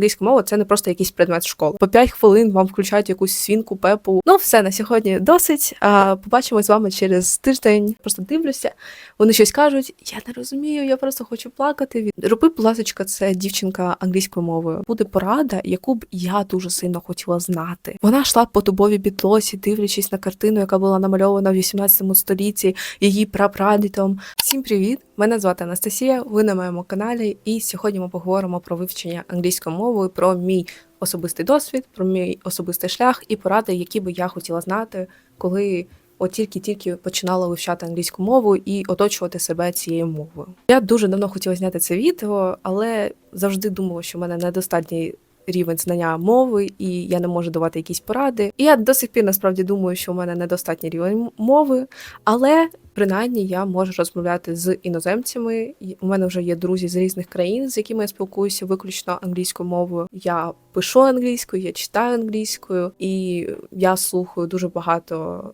Англійська мова це не просто якийсь предмет школи. По 5 хвилин вам включають якусь свінку, пепу. Ну, все на сьогодні досить. А побачимось з вами через тиждень. Просто дивлюся. Вони щось кажуть. Я не розумію, я просто хочу плакати. Роби, будь ласка, це дівчинка англійською мовою. Буде порада, яку б я дуже сильно хотіла знати. Вона йшла по дубовій підлозі, дивлячись на картину, яка була намальована в 18 столітті її прапрадідом. Всім привіт! Мене звати Анастасія. Ви на моєму каналі, і сьогодні ми поговоримо про вивчення англійської мови, про мій особистий досвід, про мій особистий шлях і поради, які би я хотіла знати, коли от тільки-тільки починала вивчати англійську мову і оточувати себе цією мовою. Я дуже давно хотіла зняти це відео, але завжди думала, що в мене недостатній рівень знання мови, і я не можу давати якісь поради. І я до сих пір насправді думаю, що у мене недостатній рівень мови, але принаймні я можу розмовляти з іноземцями. У мене вже є друзі з різних країн, з якими я спілкуюся виключно англійською мовою. Я пишу англійською, я читаю англійською, і я слухаю дуже багато.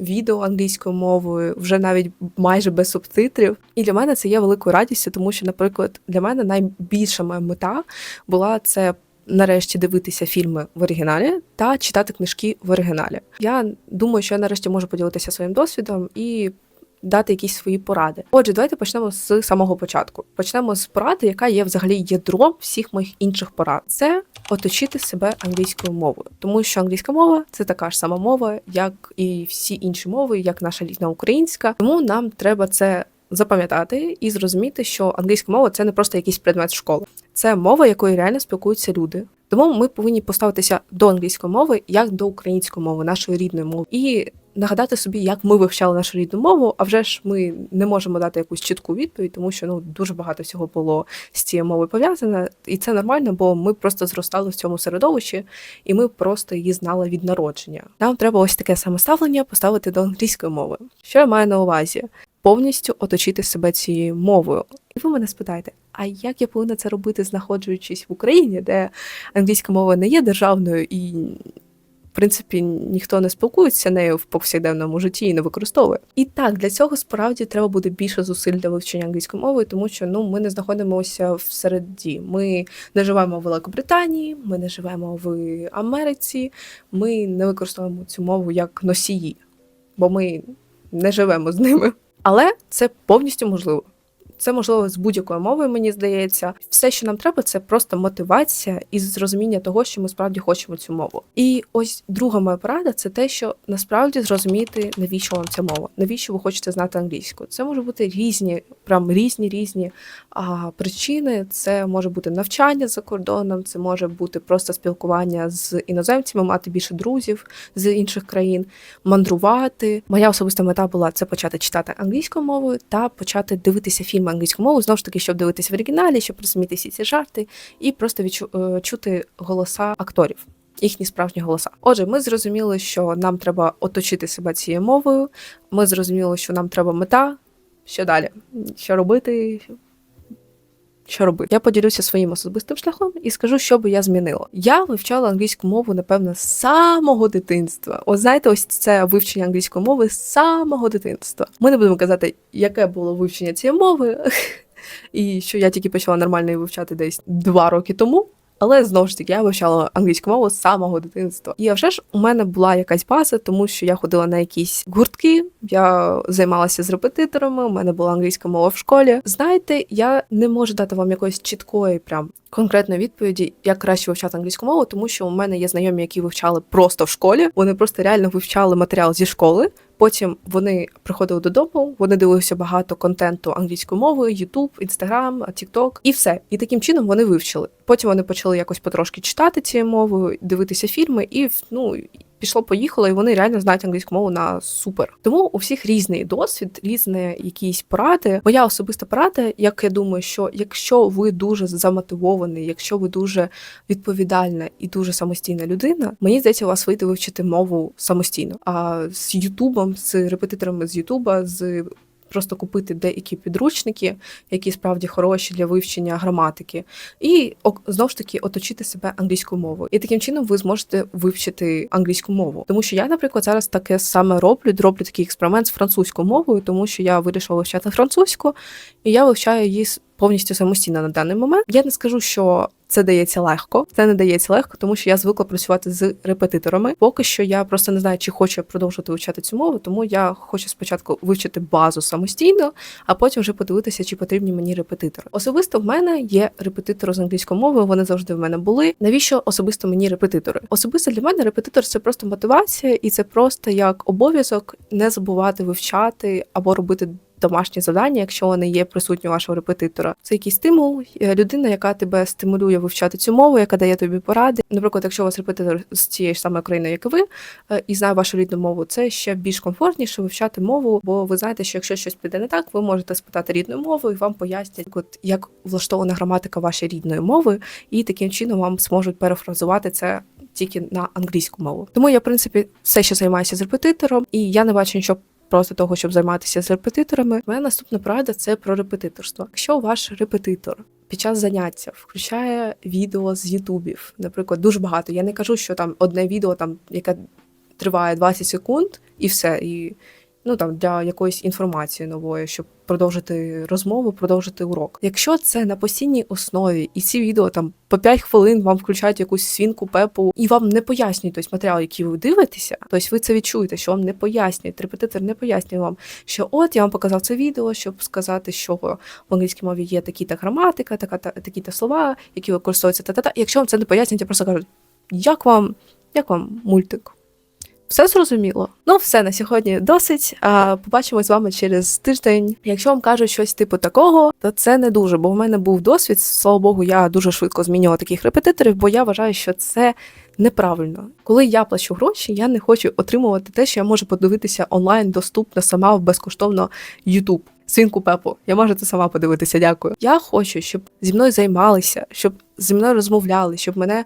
Відео англійською мовою, вже навіть майже без субтитрів. І для мене це є великою радістю, тому що, наприклад, для мене найбільша моя мета була це нарешті дивитися фільми в оригіналі та читати книжки в оригіналі. Я думаю, що я нарешті можу поділитися своїм досвідом і дати якісь свої поради. Отже, давайте почнемо з самого початку. Почнемо з поради, яка є взагалі ядром всіх моїх інших порад. Це оточити себе англійською мовою, тому що англійська мова це така ж сама мова, як і всі інші мови, як наша рідна українська. Тому нам треба це. Запам'ятати і зрозуміти, що англійська мова це не просто якийсь предмет школи, це мова, якою реально спілкуються люди. Тому ми повинні поставитися до англійської мови як до української мови, нашої рідної мови, і нагадати собі, як ми вивчали нашу рідну мову. А вже ж ми не можемо дати якусь чітку відповідь, тому що ну дуже багато всього було з цією мовою пов'язане, і це нормально, бо ми просто зростали в цьому середовищі, і ми просто її знали від народження. Нам треба ось таке саме ставлення поставити до англійської мови. Що я маю на увазі? Повністю оточити себе цією мовою. І ви мене спитаєте, а як я повинна це робити, знаходжуючись в Україні, де англійська мова не є державною і в принципі ніхто не спілкується нею в повсякденному житті і не використовує. І так для цього справді треба буде більше зусиль для вивчення англійської мови, тому що ну ми не знаходимося всередді. Ми не живемо в Великобританії, ми не живемо в Америці, ми не використовуємо цю мову як носії, бо ми не живемо з ними. Але це повністю можливо. Це можливо з будь-якою мовою, мені здається. Все, що нам треба, це просто мотивація і зрозуміння того, що ми справді хочемо цю мову. І ось друга моя порада це те, що насправді зрозуміти, навіщо вам ця мова, навіщо ви хочете знати англійську. Це може бути різні, прям різні різні а, причини. Це може бути навчання за кордоном, це може бути просто спілкування з іноземцями, мати більше друзів з інших країн, мандрувати. Моя особиста мета була це почати читати англійською мовою та почати дивитися фільми англійську мову, знову ж таки, щоб дивитися в оригіналі, щоб розуміти всі ці жарти, і просто відчу, е, голоса акторів. Їхні справжні голоса. Отже, ми зрозуміли, що нам треба оточити себе цією мовою. Ми зрозуміли, що нам треба мета. Що далі? Що робити? Що робити? Я поділюся своїм особистим шляхом і скажу, що би я змінила. Я вивчала англійську мову, напевно, з самого дитинства. От знаєте, ось це вивчення англійської мови з самого дитинства. Ми не будемо казати, яке було вивчення цієї мови, і що я тільки почала нормально її вивчати десь два роки тому. Але знову ж таки я вивчала англійську мову з самого дитинства. І вже ж у мене була якась база, тому що я ходила на якісь гуртки, я займалася з репетиторами. У мене була англійська мова в школі. Знаєте, я не можу дати вам якоїсь чіткої, прям конкретної відповіді, як краще вивчати англійську мову, тому що у мене є знайомі, які вивчали просто в школі. Вони просто реально вивчали матеріал зі школи. Потім вони приходили додому, вони дивилися багато контенту англійською мовою, Ютуб, Інстаграм, TikTok і все. І таким чином вони вивчили. Потім вони почали якось потрошки читати цією мовою, дивитися фільми, і ну пішло, поїхало, і вони реально знають англійську мову на супер. Тому у всіх різний досвід, різні якісь поради. Моя особиста порада, як я думаю, що якщо ви дуже замотивований, якщо ви дуже відповідальна і дуже самостійна людина, мені здається, у вас вийде вивчити мову самостійно. А з Ютубом, з репетиторами з Ютуба, з просто купити деякі підручники, які справді хороші для вивчення граматики, і знову ж таки оточити себе англійською мовою. І таким чином ви зможете вивчити англійську мову. Тому що я, наприклад, зараз таке саме роблю, роблю такий експеримент з французькою мовою, тому що я вирішила вивчати французьку, і я вивчаю її повністю самостійно на даний момент. Я не скажу, що це дається легко. Це не дається легко, тому що я звикла працювати з репетиторами. Поки що я просто не знаю, чи хочу я продовжувати вивчати цю мову, тому я хочу спочатку вивчити базу самостійно, а потім вже подивитися, чи потрібні мені репетитори. Особисто в мене є репетитори з англійської мови. Вони завжди в мене були. Навіщо особисто мені репетитори? Особисто для мене репетитор це просто мотивація, і це просто як обов'язок не забувати вивчати або робити. Домашні завдання, якщо вони є присутні у вашого репетитора, це якийсь стимул, е, людина, яка тебе стимулює вивчати цю мову, яка дає тобі поради. Наприклад, якщо у вас репетитор з тієї ж самої країни, як і ви, е, і знає вашу рідну мову, це ще більш комфортніше вивчати мову, бо ви знаєте, що якщо щось піде не так, ви можете спитати рідною мовою, і вам пояснять, от як влаштована граматика вашої рідної мови, і таким чином вам зможуть перефразувати це. Тільки на англійську мову, тому я в принципі все ще займаюся з репетитором, і я не бачу нічого просто того, щоб займатися з репетиторами. Моя наступна порада це про репетиторство. Якщо ваш репетитор під час заняття включає відео з ютубів, наприклад, дуже багато. Я не кажу, що там одне відео, там яке триває 20 секунд, і все. І ну там для якоїсь інформації нової, щоб продовжити розмову, продовжити урок. Якщо це на постійній основі, і ці відео там по 5 хвилин вам включають якусь свінку, пепу, і вам не пояснюють той матеріал, який ви дивитеся, тобто ви це відчуєте, що вам не пояснюють. Репетитор не пояснює вам, що от я вам показав це відео, щоб сказати, що в англійській мові є такі-та граматика, така та такі-та слова, які використовуються та-та-та. Якщо вам це не пояснюють, я просто кажу, як вам, як вам мультик? Все зрозуміло. Ну, все на сьогодні досить. А побачимо з вами через тиждень. Якщо вам кажуть щось типу такого, то це не дуже, бо в мене був досвід. Слава Богу, я дуже швидко змінювала таких репетиторів, бо я вважаю, що це неправильно. Коли я плачу гроші, я не хочу отримувати те, що я можу подивитися онлайн доступно сама в безкоштовно YouTube. Свінку Пепу, я можу це сама подивитися. Дякую. Я хочу, щоб зі мною займалися, щоб зі мною розмовляли, щоб мене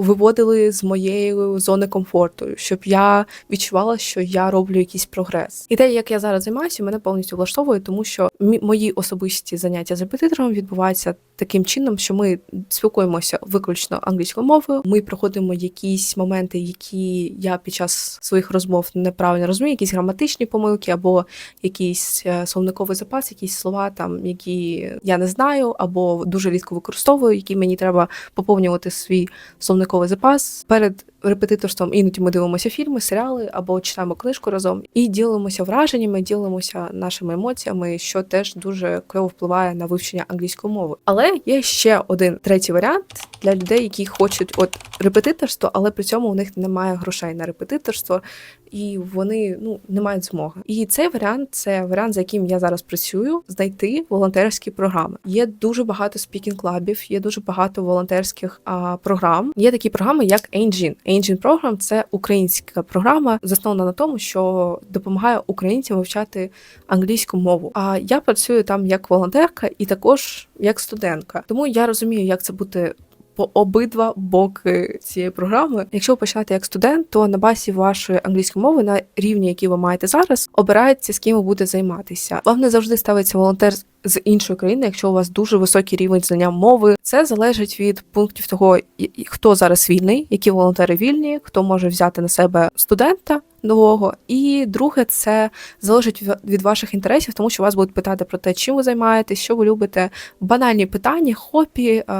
виводили з моєї зони комфорту, щоб я відчувала, що я роблю якийсь прогрес. І те, як я зараз займаюся, мене повністю влаштовує, тому що мої особисті заняття з репетитором відбуваються таким чином, що ми спілкуємося виключно англійською мовою. Ми проходимо якісь моменти, які я під час своїх розмов неправильно розумію, якісь граматичні помилки, або якийсь е, словниковий запас, якісь слова, там які я не знаю, або дуже рідко використовую, які мені треба поповнювати свій словниковий запас перед репетиторством. Іноді ми дивимося фільми, серіали або читаємо книжку разом і ділимося враженнями, ділимося нашими емоціями, що теж дуже кльово впливає на вивчення англійської мови. Але є ще один третій варіант для людей, які хочуть от репетиторство, але при цьому у них немає грошей на репетиторство, і вони ну не мають змоги. І цей варіант це варіант, за яким я зараз працюю, знайти волонтерські програми. Є дуже багато спікінг-клабів, є дуже багато волонтерських а, програм. Є такі програми, як Engine. Engine Program – це українська програма, заснована на тому, що допомагає українцям вивчати англійську мову. А я працюю там як волонтерка і також як студентка. Тому я розумію, як це бути. По обидва боки цієї програми. Якщо ви починаєте як студент, то на базі вашої англійської мови на рівні, який ви маєте зараз, обирається з ким ви будете займатися. Вам не завжди ставиться волонтер з іншої країни, якщо у вас дуже високий рівень знання мови, це залежить від пунктів того, хто зараз вільний, які волонтери вільні, хто може взяти на себе студента нового. І друге, це залежить від ваших інтересів, тому що вас будуть питати про те, чим ви займаєтесь, що ви любите, банальні питання, хобі, е,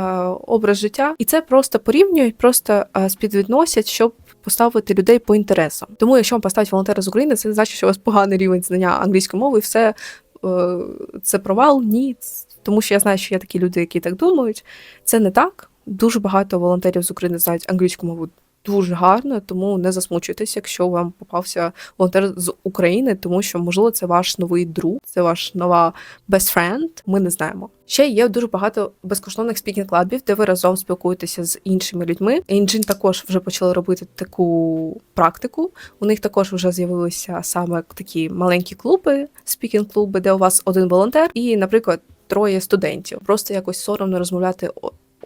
образ життя, і це просто порівнюють, просто е, співвідносять, щоб. Поставити людей по інтересам. Тому, якщо вам поставить волонтери з України, це не значить, що у вас поганий рівень знання англійської мови, і все це провал? Ні. Тому що я знаю, що є такі люди, які так думають. Це не так. Дуже багато волонтерів з України знають англійську мову дуже гарно, тому не засмучуйтесь, якщо вам попався волонтер з України, тому що, можливо, це ваш новий друг, це ваш нова best friend, Ми не знаємо. Ще є дуже багато безкоштовних спікінг-клабів, де ви разом спілкуєтеся з іншими людьми. Engine також вже почали робити таку практику. У них також вже з'явилися саме такі маленькі клуби, спікінг-клуби, де у вас один волонтер, і, наприклад, троє студентів. Просто якось соромно розмовляти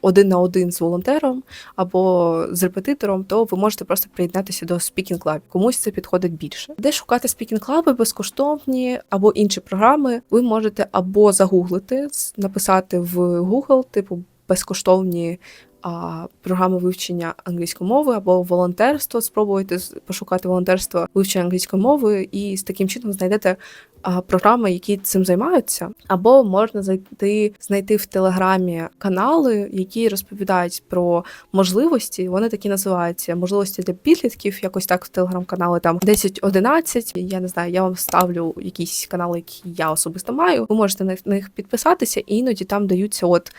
один на один з волонтером або з репетитором, то ви можете просто приєднатися до Speaking Club. Комусь це підходить більше. Де шукати Speaking Club безкоштовні або інші програми, ви можете або загуглити, написати в Google, типу безкоштовні. А програми вивчення англійської мови або волонтерство, спробуйте пошукати волонтерство вивчення англійської мови, і з таким чином знайдете програми, які цим займаються, або можна зайти знайти в телеграмі канали, які розповідають про можливості. Вони такі називаються можливості для підлітків. Якось так в телеграм-канали там 10-11. Я не знаю, я вам ставлю якісь канали, які я особисто маю. Ви можете на них підписатися, і іноді там даються от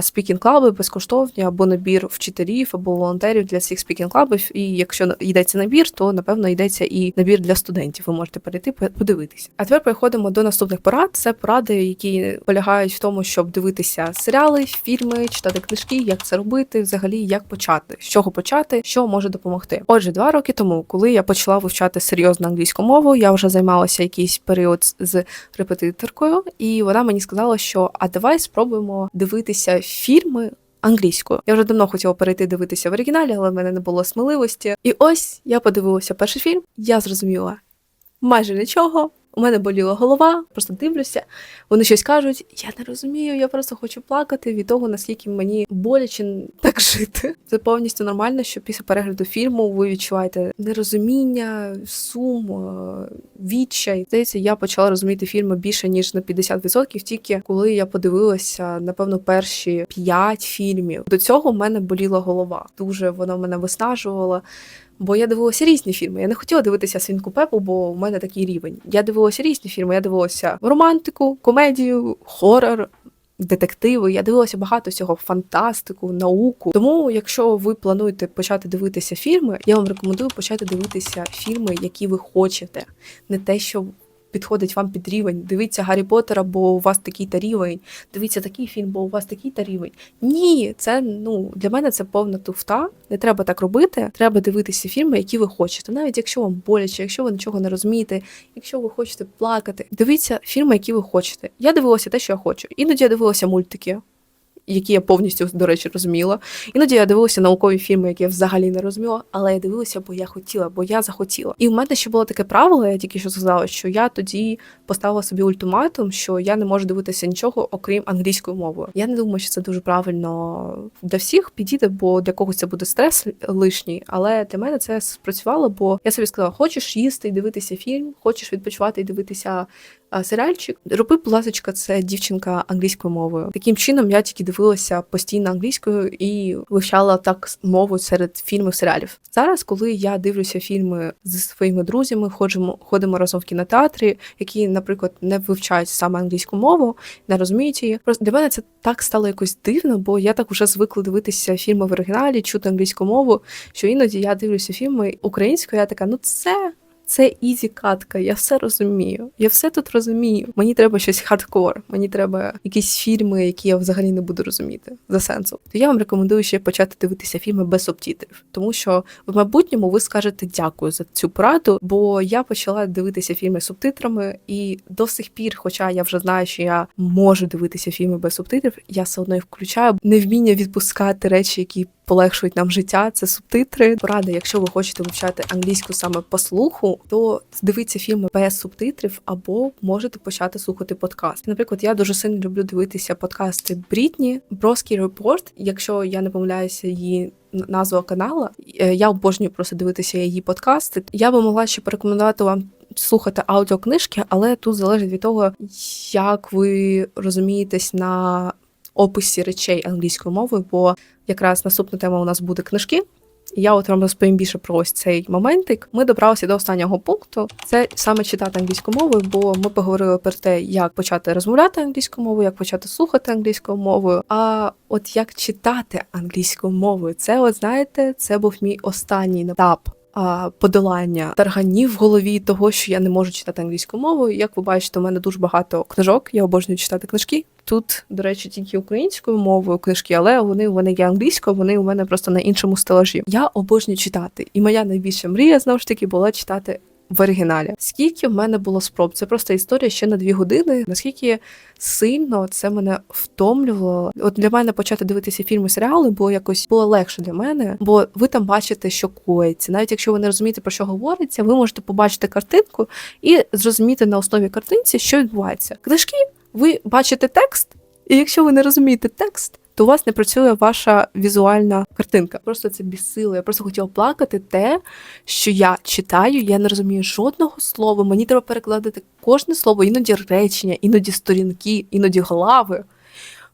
спікінг клаби безкоштовні або набір вчителів або волонтерів для цих спікінг клабів. І якщо йдеться набір, то напевно йдеться і набір для студентів. Ви можете перейти подивитися. А тепер переходимо до наступних порад. Це поради, які полягають в тому, щоб дивитися серіали, фільми, читати книжки, як це робити, взагалі як почати, з чого почати, що може допомогти. Отже, два роки тому, коли я почала вивчати серйозно англійську мову, я вже займалася якийсь період з репетиторкою, і вона мені сказала, що а давай спробуємо дивитися фільми. Англійською я вже давно хотіла перейти дивитися в оригіналі, але в мене не було сміливості. І ось я подивилася перший фільм. Я зрозуміла майже нічого. У мене боліла голова, просто дивлюся. Вони щось кажуть. Я не розумію, я просто хочу плакати від того, наскільки мені боляче так жити. Це повністю нормально, що після перегляду фільму ви відчуваєте нерозуміння, сум, е, відчай. Здається, я почала розуміти фільми більше ніж на 50%, тільки коли я подивилася, напевно, перші п'ять фільмів. До цього в мене боліла голова. Дуже вона мене виснажувала. Бо я дивилася різні фільми. Я не хотіла дивитися свінку Пепу, бо в мене такий рівень. Я дивилася різні фільми. Я дивилася романтику, комедію, хорор. Детективи, я дивилася багато всього, фантастику, науку. Тому, якщо ви плануєте почати дивитися фільми, я вам рекомендую почати дивитися фільми, які ви хочете, не те, що підходить вам під рівень. Дивіться Гаррі Поттера, бо у вас такий та рівень. Дивіться такий фільм, бо у вас такий та рівень. Ні, це ну для мене це повна туфта. Не треба так робити. Треба дивитися фільми, які ви хочете. Навіть якщо вам боляче, якщо ви нічого не розумієте, якщо ви хочете плакати, дивіться фільми, які ви хочете. Я дивилася те, що я хочу. Іноді я дивилася мультики які я повністю, до речі, розуміла. Іноді я дивилася наукові фільми, які я взагалі не розуміла, але я дивилася, бо я хотіла, бо я захотіла. І в мене ще було таке правило, я тільки що сказала, що я тоді поставила собі ультиматум, що я не можу дивитися нічого, окрім англійської мови. Я не думаю, що це дуже правильно для всіх підійде, бо для когось це буде стрес лишній. Але для мене це спрацювало, бо я собі сказала: хочеш їсти і дивитися фільм, хочеш відпочивати і дивитися серіальчик. Роби, будь це дівчинка англійською мовою. Таким чином я тільки дивилася постійно англійською і вивчала так мову серед фільмів серіалів. Зараз, коли я дивлюся фільми зі своїми друзями, ходимо ходимо разом в кінотеатрі, які, наприклад, не вивчають саме англійську мову, не розуміють її. Просто для мене це так стало якось дивно, бо я так вже звикла дивитися фільми в оригіналі, чути англійську мову, що іноді я дивлюся фільми українською. Я така, ну це. Це ізі катка, я все розумію. Я все тут розумію. Мені треба щось хардкор, мені треба якісь фільми, які я взагалі не буду розуміти за сенсом. То я вам рекомендую ще почати дивитися фільми без субтитрів, тому що в майбутньому ви скажете дякую за цю пораду, бо я почала дивитися фільми з субтитрами, і до сих пір, хоча я вже знаю, що я можу дивитися фільми без субтитрів, я все одно їх включаю невміння відпускати речі, які полегшують нам життя. Це субтитри. Порада, якщо ви хочете вивчати англійську саме по слуху, то дивіться фільми без субтитрів або можете почати слухати подкаст. Наприклад, я дуже сильно люблю дивитися подкасти Брітні, Броский Репорт. Якщо я не помиляюся, її. Назва канала, е, я обожнюю просто дивитися її подкасти. Я би могла ще порекомендувати вам слухати аудіокнижки, але тут залежить від того, як ви розумієтесь на описі речей англійською мовою, бо якраз наступна тема у нас буде книжки. Я от вам розповім більше про ось цей моментик. Ми добралися до останнього пункту. Це саме читати англійською мовою, бо ми поговорили про те, як почати розмовляти англійською мовою, як почати слухати англійською мовою. А от як читати англійською мовою, це, от знаєте, це був мій останній етап подолання тарганів в голові того, що я не можу читати англійською мовою. Як ви бачите, у мене дуже багато книжок. Я обожнюю читати книжки. Тут, до речі, тільки українською мовою книжки, але вони у мене є англійською, вони у мене просто на іншому стелажі. Я обожнюю читати, і моя найбільша мрія знову ж таки була читати в оригіналі. Скільки в мене було спроб? Це просто історія ще на дві години. Наскільки сильно це мене втомлювало? От для мене почати дивитися фільми, серіали було якось було легше для мене, бо ви там бачите, що коїться. Навіть якщо ви не розумієте про що говориться, ви можете побачити картинку і зрозуміти на основі картинці, що відбувається. Книжки, ви бачите текст, і якщо ви не розумієте текст то у вас не працює ваша візуальна картинка. Просто це бісило. Я просто хотіла плакати те, що я читаю, я не розумію жодного слова. Мені треба перекладати кожне слово, іноді речення, іноді сторінки, іноді глави,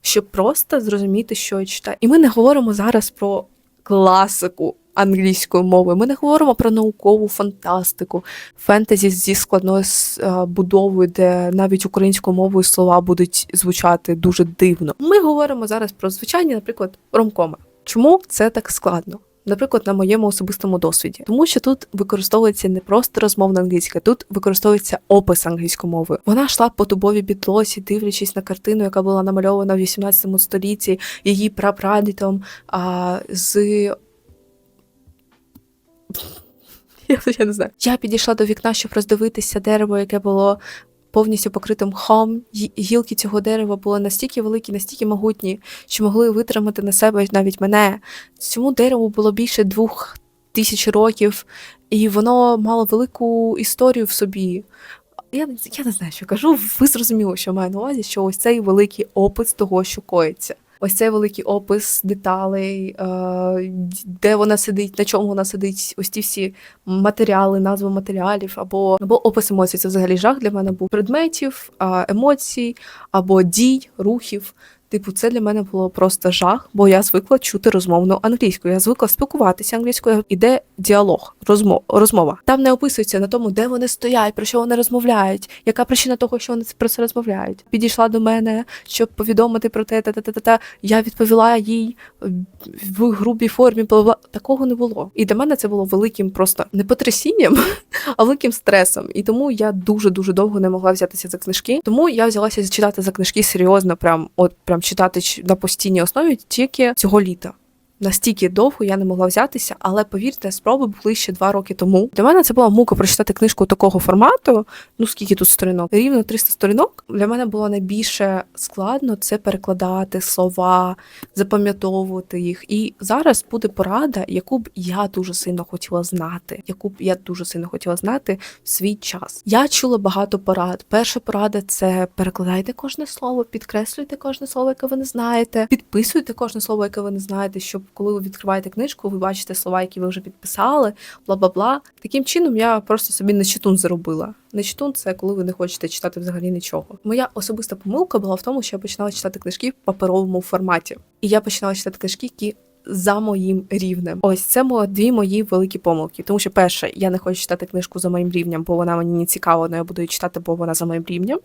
щоб просто зрозуміти, що я читаю. І ми не говоримо зараз про класику англійської мови. Ми не говоримо про наукову фантастику, фентезі зі складною е, будовою, де навіть українською мовою слова будуть звучати дуже дивно. Ми говоримо зараз про звичайні, наприклад, ромкоми. Чому це так складно? Наприклад, на моєму особистому досвіді, тому що тут використовується не просто розмовна англійська, тут використовується опис англійської мови. Вона йшла по дубовій підлозі, дивлячись на картину, яка була намальована в 18 столітті її прапрадідом а, з я, я не знаю. Я підійшла до вікна, щоб роздивитися дерево, яке було повністю покритим мхом. Гілки цього дерева були настільки великі, настільки могутні, що могли витримати на себе навіть мене. Цьому дереву було більше двох тисяч років, і воно мало велику історію в собі. Я, я не знаю, що кажу. Ви зрозуміли, що маю на увазі, що ось цей великий опис того, що коїться. Ось цей великий опис деталей, е, де вона сидить, на чому вона сидить, ось ті всі матеріали, назви матеріалів, або, або опис емоцій. Це взагалі жах для мене був предметів, емоцій, або дій, рухів. Типу, це для мене було просто жах, бо я звикла чути розмовну англійську. Я звикла спілкуватися англійською. Іде діалог, розмов, розмова. Там не описується на тому, де вони стоять, про що вони розмовляють, яка причина того, що вони про це розмовляють. Підійшла до мене, щоб повідомити про те, та та та та та. Я відповіла їй в грубій формі. бла Такого не було. І для мене це було великим просто не потрясінням, а великим стресом. І тому я дуже дуже довго не могла взятися за книжки. Тому я взялася читати за книжки серйозно, прям от прям читати на постійній основі тільки цього літа. Настільки довго я не могла взятися, але повірте, спроби були ще два роки тому. Для мене це була мука прочитати книжку такого формату. Ну скільки тут сторінок? Рівно 300 сторінок. Для мене було найбільше складно це перекладати слова, запам'ятовувати їх. І зараз буде порада, яку б я дуже сильно хотіла знати, яку б я дуже сильно хотіла знати в свій час. Я чула багато порад. Перша порада це перекладайте кожне слово, підкреслюйте кожне слово, яке ви не знаєте, підписуйте кожне слово, яке ви не знаєте, щоб коли ви відкриваєте книжку, ви бачите слова, які ви вже підписали, бла бла бла. Таким чином я просто собі нечитун заробила. Нечитун це коли ви не хочете читати взагалі нічого. Моя особиста помилка була в тому, що я починала читати книжки в паперовому форматі, і я починала читати книжки, які за моїм рівнем. Ось це мо- дві мої великі помилки. Тому що, перше, я не хочу читати книжку за моїм рівнем, бо вона мені не цікава, але я буду її читати, бо вона за моїм рівнем.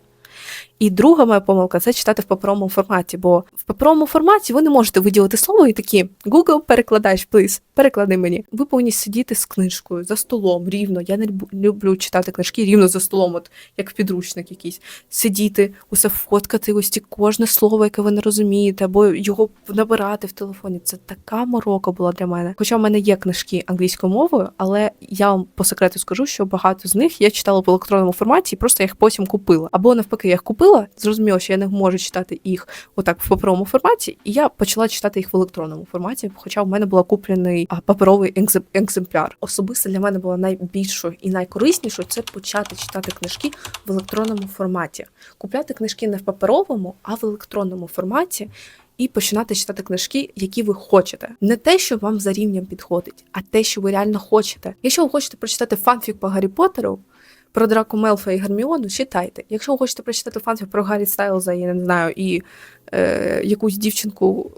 І друга моя помилка це читати в паперовому форматі, бо в паперовому форматі ви не можете виділити слово і такі Google, перекладач, плиз, переклади мені. Ви повинні сидіти з книжкою за столом рівно. Я не люблю читати книжки рівно за столом, от як підручник якийсь. Сидіти, усе фоткати, ось ті кожне слово, яке ви не розумієте, або його набирати в телефоні. Це така морока була для мене. Хоча в мене є книжки англійською мовою, але я вам по секрету скажу, що багато з них я читала в електронному форматі, і просто я їх потім купила. Або навпаки, я їх купила, зрозуміла, що я не можу читати їх отак в паперовому форматі, і я почала читати їх в електронному форматі, хоча в мене була куплений паперовий екзем- екземпляр. Особисто для мене було найбільшою і найкориснішою це почати читати книжки в електронному форматі. Купляти книжки не в паперовому, а в електронному форматі. І починати читати книжки, які ви хочете. Не те, що вам за рівнем підходить, а те, що ви реально хочете. Якщо ви хочете прочитати фанфік по Гаррі Поттеру, про Драку Мелфа і Герміону, читайте. Якщо ви хочете прочитати фанфік про Гаррі Стайлза, я не знаю, і е, якусь дівчинку,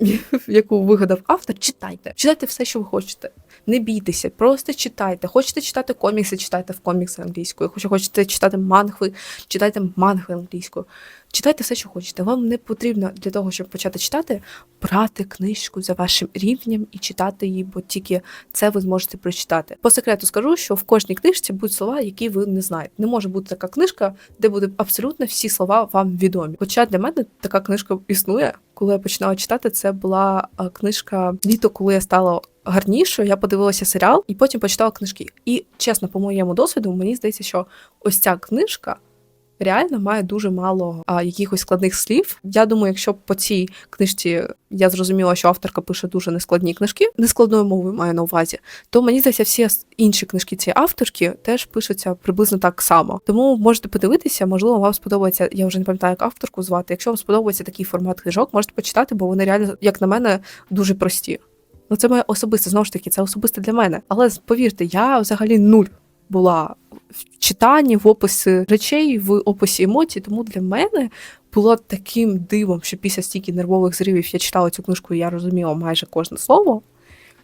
яку вигадав автор, читайте. Читайте все, що ви хочете. Не бійтеся, просто читайте. Хочете читати комікси, читайте в комікси англійською. Хочете читати мангви, читайте манхви англійською. Читайте все, що хочете. Вам не потрібно для того, щоб почати читати, брати книжку за вашим рівнем і читати її, бо тільки це ви зможете прочитати. По секрету скажу, що в кожній книжці будуть слова, які ви не знаєте. Не може бути така книжка, де буде абсолютно всі слова вам відомі. Хоча для мене така книжка існує. Коли я починала читати, це була книжка літо, коли я стала гарнішою. Я подивилася серіал і потім почитала книжки. І чесно, по моєму досвіду, мені здається, що ось ця книжка реально має дуже мало а, якихось складних слів. Я думаю, якщо по цій книжці я зрозуміла, що авторка пише дуже нескладні книжки, нескладною мовою маю на увазі, то мені здається, всі інші книжки цієї авторки теж пишуться приблизно так само. Тому можете подивитися, можливо, вам сподобається. Я вже не пам'ятаю, як авторку звати. Якщо вам сподобається такий формат книжок, можете почитати, бо вони реально, як на мене, дуже прості. Ну, це моє особисте, знову ж таки, це особисте для мене. Але повірте, я взагалі нуль була в читанні, в описі речей, в описі емоцій. Тому для мене було таким дивом, що після стільки нервових зривів я читала цю книжку, і я розуміла майже кожне слово.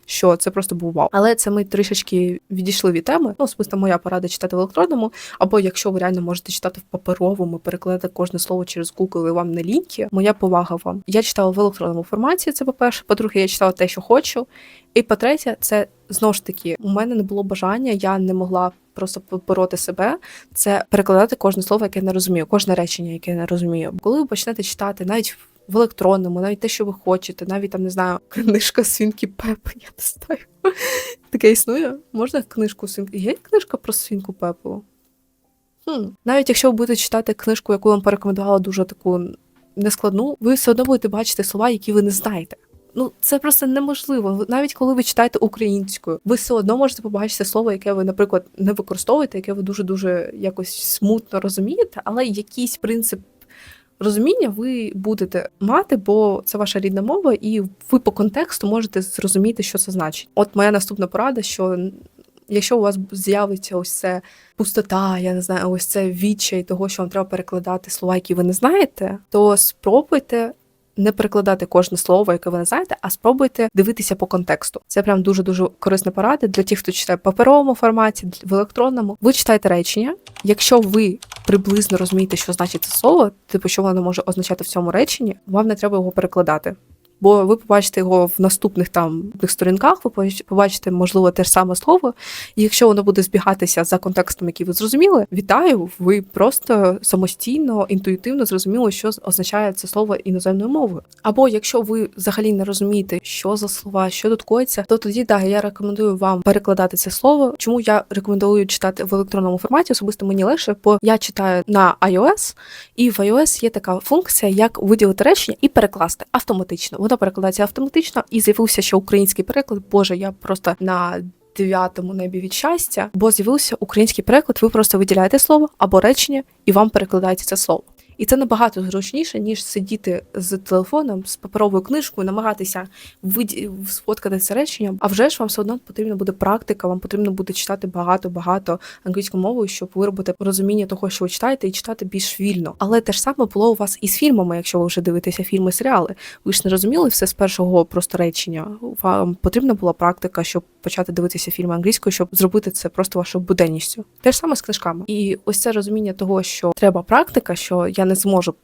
Що це просто був вау. Але це ми трішечки відійшли від теми. Ну, особисто моя порада читати в електронному, або якщо ви реально можете читати в паперовому, перекладати кожне слово через Google і вам не ліньки, моя повага вам. Я читала в електронному форматі. Це по-перше. По-друге, я читала те, що хочу. І по-третє, це знову ж таки, у мене не було бажання, я не могла просто побороти себе. Це перекладати кожне слово, яке я не розумію, кожне речення, яке я не розумію. Коли ви почнете читати навіть в електронному, навіть те, що ви хочете, навіть там не знаю, книжка свінки Пепи, я не знаю. Таке існує. Можна книжку свінки? Є книжка про свінку Пепу? Хм. Навіть якщо ви будете читати книжку, яку вам порекомендувала дуже таку нескладну, ви все одно будете бачити слова, які ви не знаєте. Ну, це просто неможливо. Навіть коли ви читаєте українською, ви все одно можете побачити слово, яке ви, наприклад, не використовуєте, яке ви дуже дуже якось смутно розумієте, але якийсь принцип. Розуміння ви будете мати, бо це ваша рідна мова, і ви по контексту можете зрозуміти, що це значить. От моя наступна порада, що якщо у вас з'явиться ось це пустота, я не знаю, ось це відчай того, що вам треба перекладати слова, які ви не знаєте, то спробуйте не перекладати кожне слово, яке ви не знаєте, а спробуйте дивитися по контексту. Це прям дуже дуже корисна порада для тих, хто читає в паперовому форматі, в електронному. Ви читаєте речення. Якщо ви приблизно розумієте, що значить це слово, типу, що воно може означати в цьому реченні, вам не треба його перекладати бо ви побачите його в наступних там сторінках, ви побачите, можливо, те ж саме слово. І якщо воно буде збігатися за контекстом, який ви зрозуміли, вітаю! Ви просто самостійно, інтуїтивно зрозуміли, що означає це слово іноземною мовою. Або якщо ви взагалі не розумієте, що за слова, що тут то тоді да, я рекомендую вам перекладати це слово. Чому я рекомендую читати в електронному форматі? Особисто мені легше, бо я читаю на iOS, і в iOS є така функція, як виділити речення і перекласти автоматично воно перекладається автоматично, і з'явився ще український переклад. Боже, я просто на дев'ятому небі від щастя, бо з'явився український переклад. Ви просто виділяєте слово або речення, і вам перекладається це слово. І це набагато зручніше, ніж сидіти з телефоном, з паперовою книжкою, намагатися сфоткати це речення. А вже ж вам все одно потрібна буде практика, вам потрібно буде читати багато-багато англійською мовою, щоб виробити розуміння того, що ви читаєте, і читати більш вільно. Але те ж саме було у вас і з фільмами, якщо ви вже дивитеся фільми, серіали. Ви ж не розуміли все з першого просто речення. Вам потрібна була практика, щоб почати дивитися фільми англійською, щоб зробити це просто вашою буденністю. Те ж саме з книжками. І ось це розуміння того, що треба практика, що я не зможу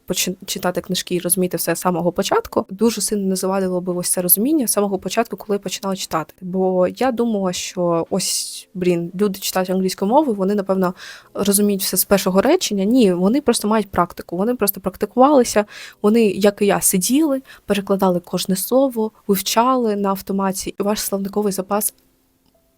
читати книжки і розуміти все з самого початку. Дуже сильно не завадило би ось це розуміння з самого початку, коли я починала читати. Бо я думала, що ось блін, люди читають англійською мовою, вони напевно розуміють все з першого речення. Ні, вони просто мають практику. Вони просто практикувалися. Вони, як і я, сиділи, перекладали кожне слово, вивчали на автоматі. І ваш словниковий запас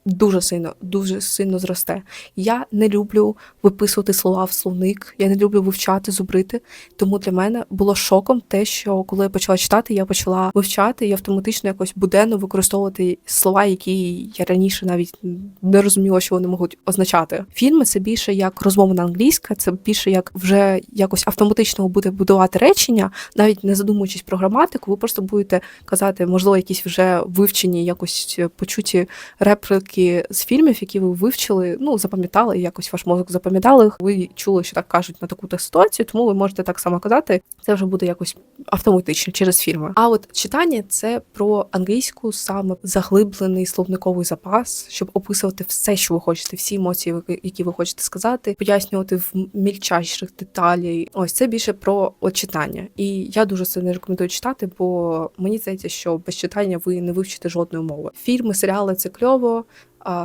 дуже сильно, дуже сильно зросте. Я не люблю виписувати слова в словник, я не люблю вивчати, зубрити. Тому для мене було шоком те, що коли я почала читати, я почала вивчати і автоматично якось буденно використовувати слова, які я раніше навіть не розуміла, що вони можуть означати. Фільми це більше як розмовна англійська, це більше як вже якось автоматично буде будувати речення, навіть не задумуючись про граматику, ви просто будете казати, можливо, якісь вже вивчені, якось почуті реплики уривки з фільмів, які ви вивчили, ну запам'ятали, якось ваш мозок запам'ятали їх. Ви чули, що так кажуть на таку та ситуацію, тому ви можете так само казати. Це вже буде якось автоматично через фільми. А от читання це про англійську саме заглиблений словниковий запас, щоб описувати все, що ви хочете, всі емоції, які ви хочете сказати, пояснювати в мільчайших деталей. Ось це більше про от читання. І я дуже сильно рекомендую читати, бо мені здається, що без читання ви не вивчите жодної мови. Фільми, серіали це кльово.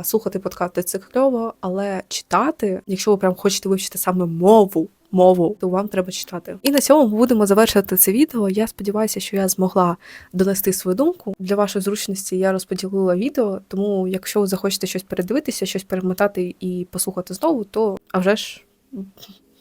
Слухати подкасти це кльово, але читати, якщо ви прям хочете вивчити саме мову. Мову, то вам треба читати. І на цьому ми будемо завершувати це відео. Я сподіваюся, що я змогла донести свою думку. Для вашої зручності я розподілила відео, тому якщо ви захочете щось передивитися, щось перемотати і послухати знову, то а вже ж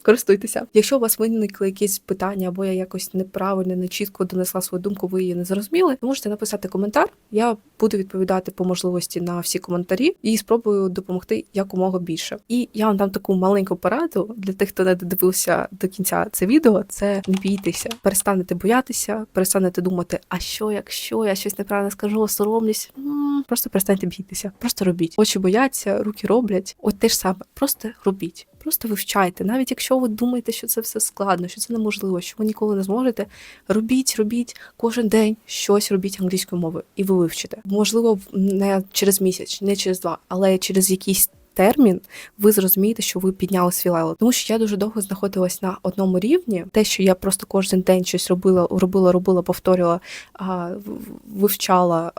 користуйтеся. Якщо у вас виникли якісь питання, або я якось неправильно, нечітко донесла свою думку, ви її не зрозуміли, ви можете написати коментар. Я буду відповідати по можливості на всі коментарі і спробую допомогти якомога більше. І я вам дам таку маленьку пораду для тих, хто не додивився до кінця це відео. Це не бійтеся, перестанете боятися, перестанете думати, а що, якщо я щось неправильно скажу, соромлюсь. Просто перестаньте бійтеся, просто робіть. Очі бояться, руки роблять. От те ж саме, просто робіть. Просто вивчайте, навіть якщо ви думаєте, що це все складно, що це неможливо, що ви ніколи не зможете. Робіть, робіть кожен день щось робіть англійською мовою, і ви вивчите. Можливо, не через місяць, не через два, але через якийсь термін ви зрозумієте, що ви підняли свій левел. Тому що я дуже довго знаходилась на одному рівні. Те, що я просто кожен день щось робила, робила, робила, повторювала, вивчала,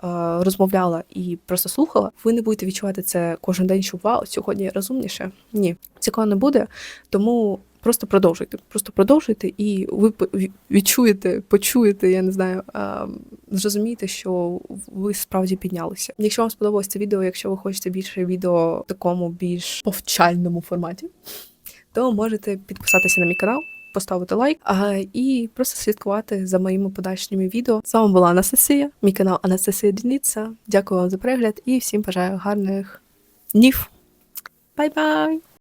розмовляла і просто слухала. Ви не будете відчувати це кожен день, що вау, сьогодні я розумніше. Ні, цікаво не буде. Тому просто продовжуйте. Просто продовжуйте, і ви відчуєте, почуєте, я не знаю, зрозумієте, що ви справді піднялися. Якщо вам сподобалось це відео, якщо ви хочете більше відео в такому більш повчальному форматі, то можете підписатися на мій канал. Поставити лайк а, і просто слідкувати за моїми подальшими відео. З вами була Анастасія, мій канал Анастасія Дільниця. Дякую вам за перегляд і всім бажаю гарних днів. Бай-бай!